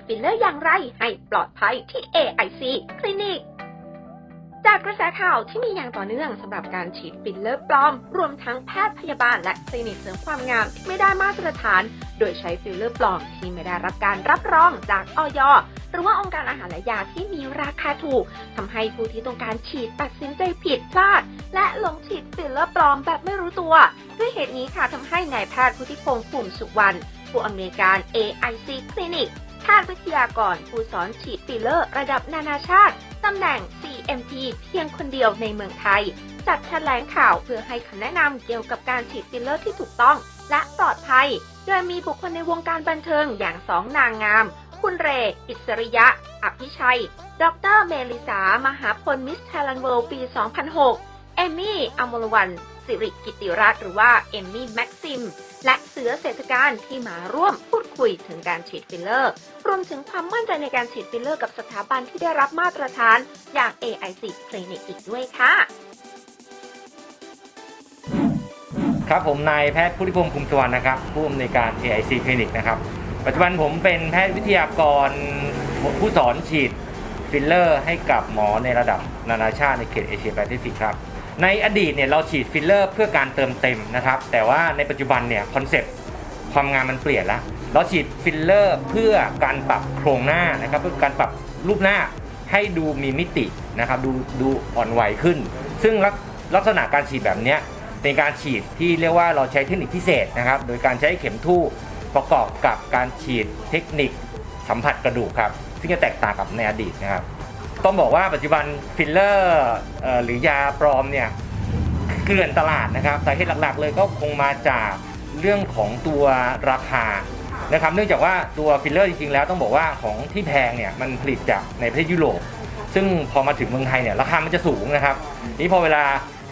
ฉีดฟิลเลอร์อย่างไรให้ปลอดภัยที่ AIC คลินิกจากกระแสข่าวที่มีอย่างต่อเนื่องสำหรับการฉีดฟิลเลอร์ปลอม รวมทั้งแพทย์พยาบาลและคลินิกเสริมความงามที่ไม่ได้มาตรฐาน โดยใช้ฟิลเลอร์ปลอมที่ไม่ได้รับการรับรองจากออยหรือว่าองค์การอาหารและยาที่มีราคาถูกทำให้ผู้ที่ต้องการฉีดตัดสินใจผิดพลาด และหลงฉีดฟิลเลอร์ปลอมแบบไม่รู้ตัว ด้วยเหตุนี้ค่ะทำให้นายแพทย์พุทธิพงศ์ปุ่มสุวรรณผู้อำนวยการ AIC คลินิก แพทย์วิทยากรผู้สอนฉีดฟิลเลอร์ระดับนานาชาติ ตำแหน่ง CMP เพียงคนเดียวในเมืองไทย จัดแถลงข่าวเพื่อให้คำแนะนำเกี่ยวกับการฉีดฟิลเลอร์ที่ถูกต้อง และปลอดภัย โดยมีบุคคลในวงการบันเทิงอย่างสองนางงาม คุณเร อิสริยะ อภิชัย ดร เมลิสา มหาพลมิสไทยแลนด์เวิลด์ปี 2006 เอมมี่อมรวัน สิริกิติรัตน์หรือว่าเอมมี่แม็กซิม และเสือเศรษฐการที่มาร่วมพูดคุยถึงการฉีดฟิลเลอร์ รวมถึงความมั่นใจในการฉีดฟิลเลอร์กับสถาบันที่ได้รับมาตรฐานอย่าง AIC Clinic อีกด้วยค่ะครับผมนายแพทย์พุทธิพงศ์คุมสวรรณนะครับ ผู้อำนวยการ AIC คลินิกนะครับ ปัจจุบันผมเป็นแพทย์วิทยากรผู้สอนฉีดฟิลเลอร์ให้กับหมอในระดับนานาชาติในเขตเอเชียแปซิฟิกครับ ในอดีตเนี่ยเราฉีดฟิลเลอร์เพื่อการเติมเต็มนะครับ แต่ว่าในปัจจุบันเนี่ยคอนเซปต์ความงามมันเปลี่ยนแล้วเราฉีดฟิลเลอร์เพื่อการปรับโครงหน้านะครับเพื่อการปรับรูปหน้าให้ดูมีมิตินะครับดูดูอ่อนไหวขึ้น ซึ่งลักลักษณะการฉีดแบบนี้เป็นการฉีดที่เรียกว่าเราใช้เทคนิคพิเศษนะครับ โดยการใช้เข็มทู่ประกอบกับการฉีดเทคนิคสัมผัสกระดูกครับ ซึ่งจะแตกต่างกับในอดีตนะครับ ต้องบอกว่าปัจจุบันฟิลเลอร์หรือยาปลอมเนี่ยเกลื่อนตลาดนะครับสาเหตุหลักๆ เลยก็คงมาจากเรื่องของตัวราคานะครับเนื่องจากว่าตัวฟิลเลอร์จริงๆแล้วต้องบอกว่าของที่แพงเนี่ยมันผลิตจากในประเทศยุโรปซึ่งพอมาถึงเมืองไทยเนี่ยราคามันจะสูงนะครับนี่พอเวลา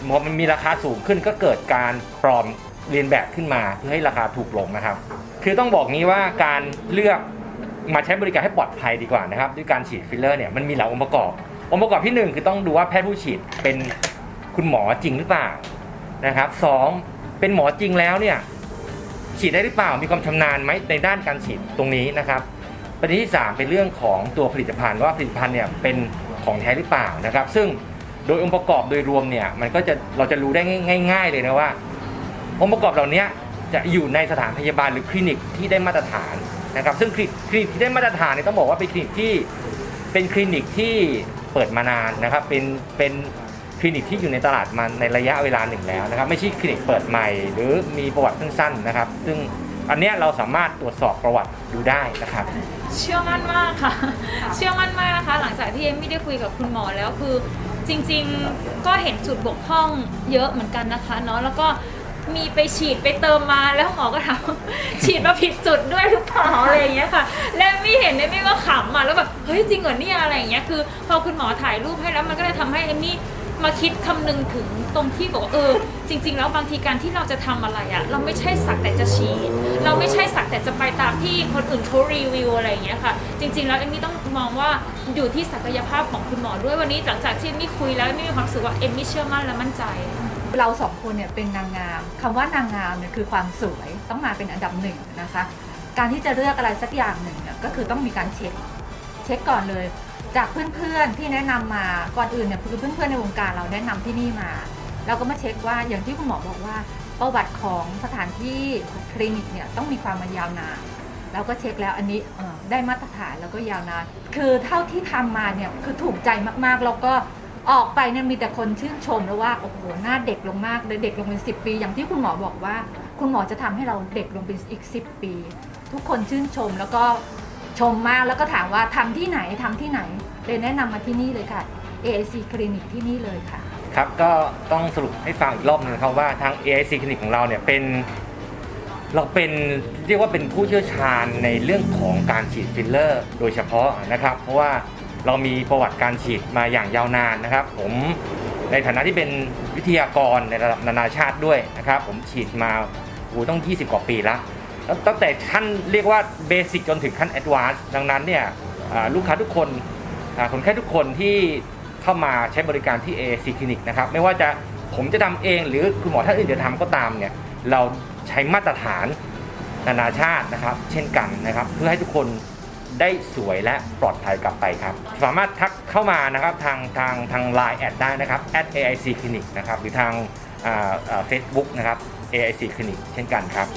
พอมันมีราคาสูงขึ้นก็เกิดการปลอมเรียนแบบขึ้นมาเพื่อให้ราคาถูกลงนะครับ คือต้องบอกงี้ว่าการเลือก มาใช้บริการให้ปลอดภัยดีกว่านะครับด้วยการฉีดฟิลเลอร์เนี่ยมันมีหลายองค์ประกอบ องค์ประกอบที่หนึ่งคือต้องดูว่าแพทย์ผู้ฉีดเป็นคุณหมอจริงหรือเปล่านะครับสองเป็นหมอจริงแล้วเนี่ยฉีดได้หรือเปล่ามีความชำนาญไหมในด้านการฉีดตรงนี้นะครับประเด็นที่สามเป็นเรื่องของตัวผลิตภัณฑ์ว่าผลิตภัณฑ์เนี่ยเป็นของแท้หรือเปล่านะครับ ซึ่งโดยองค์ประกอบโดยรวมเนี่ยมันก็จะเราจะรู้ได้ง่าย ๆ เลยนะว่า องค์ประกอบเหล่านี้จะอยู่ในสถานพยาบาลหรือคลินิกที่ได้มาตรฐาน นะครับซึ่งคลินิกที่ได้มาตรฐานเนี่ยต้องบอกว่าเป็นคลินิกที่เป็นคลินิกที่เปิดมานานนะครับเป็นเป็นคลินิกที่อยู่ในตลาดมาในระยะเวลาหนึ่งแล้วนะครับไม่ใช่คลินิกเปิดใหม่ หรือมีประวัติสั้นๆนะครับ ซึ่งอันเนี้ยเราสามารถตรวจสอบประวัติดูได้นะครับ เชื่อมั่นมากค่ะ เชื่อมั่นมากนะคะ หลังจากที่เอมมี่ได้คุยกับคุณหมอแล้วคือจริงๆก็เห็นจุดบกพร่องเยอะเหมือนกันนะคะเนาะแล้วก็ มีไปฉีดไปเติมมาแล้วหมอก็ถามฉีดมาผิดจุดด้วยหรือเปล่าอะไรอย่างเงี้ยค่ะ แล้วมี่เห็นเอมมี่ก็ขำอะแล้วแบบเฮ้ยจริงเหรอเนี่ยอะไรอย่างเงี้ยคือพอคุณหมอถ่ายรูปให้แล้วมันก็เลยทำให้เอมมี่มาคิดคำนึงถึงตรงที่บอกว่าเออ จริง ๆ แล้วบางทีการที่เราจะทำอะไรอะเราไม่ใช่สักแต่จะฉีด เราไม่ใช่สักแต่จะไปตามที่คนอื่นเขารีวิวอะไรอย่างเงี้ยค่ะ จริง ๆ แล้วเอมมี่ต้องมองว่าอยู่ที่ศักยภาพของคุณหมอด้วยวันนี้หลังจากที่เอมมี่คุยแล้วเอมมี่มีความรู้สึกว่าเอมมี่เชื่อมั่นและมั่นใจ เราสองคนเนี่ยเป็นนางงามคำว่านางงามเนี่ยคือความสวยต้องมาเป็นอันดับหนึ่งนะคะ การที่จะเลือกอะไรสักอย่างหนึ่งเนี่ยก็คือต้องมีการเช็คเช็คก่อนเลย จากเพื่อนๆที่แนะนำมาก่อนอื่นเนี่ยคือเพื่อนๆในวงการเราแนะนำที่นี่มา เราก็มาเช็คว่าอย่างที่คุณหมอบอกว่าประวัติของสถานที่คลินิกเนี่ยต้องมีความมายาวนานเราก็เช็คแล้วอันนี้ได้มาตรฐานแล้วก็ยาวนาน คือเท่าที่ทำมาเนี่ยคือถูกใจมากๆแล้วก็ ออกไปเนี่ยมีแต่คนชื่นชมแล้วว่าโอ้โหหน้าเด็กลงมากเลยเด็กลงเป็นสิปี อย่างที่คุณหมอบอกว่า คุณหมอจะทำให้เราเด็กลงเป็นอีก 10 ปี ทุกคนชื่นชมแล้วก็ชมมากแล้วก็ถามว่าทำที่ไหนทำที่ไหนเลยแนะนำมาที่นี่เลยค่ะ AIC คลินิกที่นี่เลยค่ะ ครับก็ต้องสรุปให้ฟังอีกรอบหนึ่งครับว่าทาง AIC คลินิกของเราเนี่ยเป็นเราเป็นเรียกว่าเป็นผู้เชี่ยวชาญในเรื่องของการฉีดฟิลเลอร์ โดยเฉพาะนะครับ เพราะว่า เรามีประวัติการฉีดมาอย่างยาวนานนะครับ ผมในฐานะที่เป็นวิทยากรในระดับนานาชาติด้วยนะครับ ผมฉีดมาโอ้ต้อง 20 กว่าปีแล้วแล้วตั้งแต่ขั้นเรียกว่าเบสิกจนถึงขั้นแอดวานซ์ดังนั้นเนี่ยลูกค้าทุกคนคนไข้ทุกคนที่เข้ามาใช้บริการที่ AAC คลินิกนะครับ ไม่ว่าจะผมจะทำเองหรือคุณหมอท่านอื่นจะทำก็ตามเนี่ยเราใช้มาตรฐานนานาชาตินะครับ เช่นกันนะครับ เพื่อให้ทุกคน ได้สวยและปลอดภัยกลับไปครับ สามารถทักเข้ามานะครับทางทางทาง Line แอดได้นะครับ @aic clinic นะครับหรือทางเฟซบุ๊กนะครับ AIC clinic เช่นกันครับ